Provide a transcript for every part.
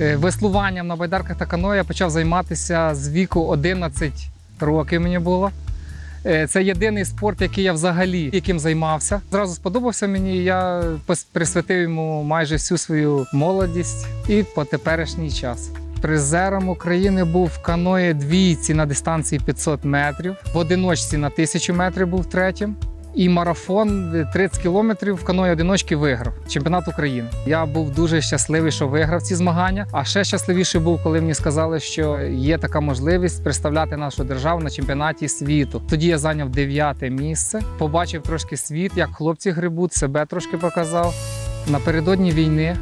Е, Веслуванням на байдарках та каное я почав займатися з віку 11 років мені було. Е, Це єдиний спорт, який я взагалі яким займався. Зразу сподобався мені. Я присвятив йому майже всю свою молодість і по теперішній час. Призером України був в каное двійці на дистанції 500 метрів, в одиночці на 1000 метрів був третім. І марафон е, 30 кілометрів в каної одиночки виграв чемпіонат України. Я був дуже щасливий, що виграв ці змагання. А ще щасливіший був, коли мені сказали, що є така можливість представляти нашу державу на чемпіонаті світу. Тоді я зайняв дев'яте місце, побачив трошки світ, як хлопці грибуть, себе трошки показав. Напередодні війни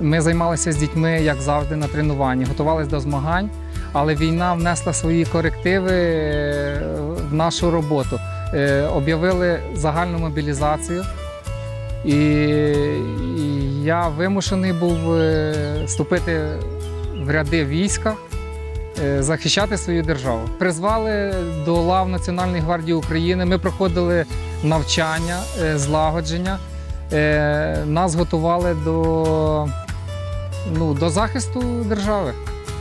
ми займалися з дітьми, як завжди, на тренуванні, готувалися до змагань, але війна внесла свої корективи е, в нашу роботу. Е, Об'явили загальну мобілізацію, і, я вимушений був е, вступити в ряди війська, е, захищати свою державу. Призвали до лав Національної гвардії України. Ми проходили навчання, злагодження. Нас готували до, ну, до захисту держави.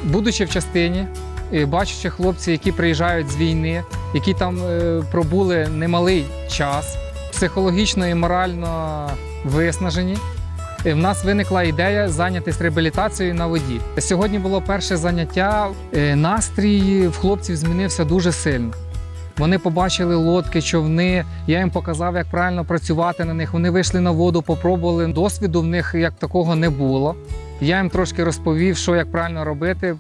Будучи в частині, бачачи хлопців, які приїжджають з війни, які там е, пробули немалий час, психологічно і морально виснажені. В нас виникла ідея зайнятися реабілітацією на воді. Сьогодні було перше заняття. Е, Настрій в хлопців змінився дуже сильно. Вони побачили лодки, човни. Я їм показав, як правильно працювати на них. Вони вийшли на воду, попробували. Досвіду в них як такого не було. Я їм трошки розповів, що як правильно робити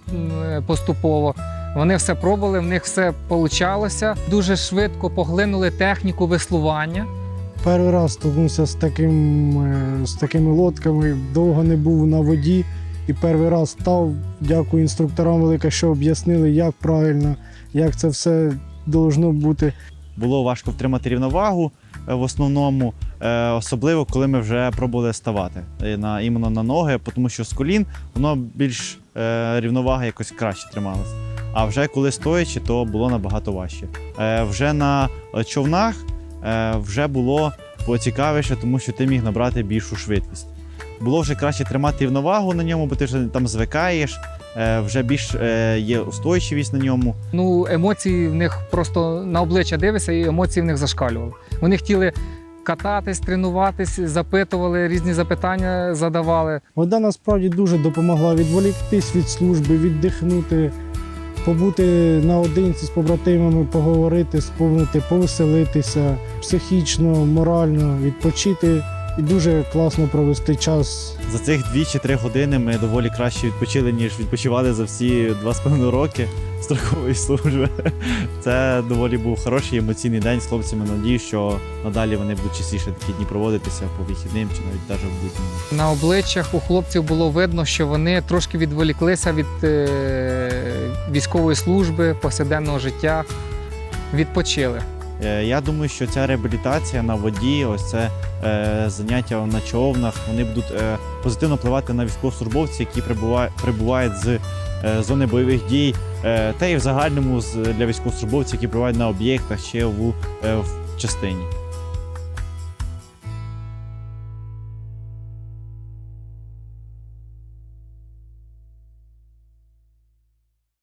е, поступово. Вони все пробували, в них все получалося. Дуже швидко поглинули техніку веслування. Перший раз стикнувся з, таким, е, з такими лодками, довго не був на воді. І перший раз став, дякую інструкторам велике, що об'яснили, як правильно, як це все должно бути. було важко втримати рівновагу е, в основному, е, особливо коли ми вже пробували ставати на іменно на ноги, тому що з колін воно більш рівновага якось краще трималась. А вже коли стоячи, то було набагато важче. Е, Вже на е, човнах е, вже було поцікавіше, тому що ти міг набрати більшу швидкість. Було вже краще тримати рівновагу на ньому, бо ти вже там звикаєш, е, вже більш е, є устойчивість на ньому. Ну, емоції в них просто на обличчя дивишся, і емоції в них зашкалювали. Вони хотіли кататись, тренуватись, запитували, різні запитання задавали. Вода насправді дуже допомогла відволіктись від служби, віддихнути, побути наодинці з побратимами, поговорити, сповнити, повеселитися психічно, морально, відпочити і дуже класно провести час. За цих 2 чи 3 години ми доволі краще відпочили, ніж відпочивали за всі 2,5 роки строкової служби. Це доволі був хороший емоційний день з хлопцями. Надію, що надалі вони будуть частіше такі дні проводитися по вихідним чи навіть навіть в будні. На обличчях у хлопців було видно, що вони трошки відволіклися від е, військової служби, повсякденного життя, відпочили. Е, Я думаю, що ця реабілітація на воді, ось це е, заняття на човнах, вони будуть е, позитивно впливати на військовослужбовців, які прибувають, прибувають з зони бойових дій, е, та й в загальному для військовослужбовців, які проводять на об'єктах ще е, в частині.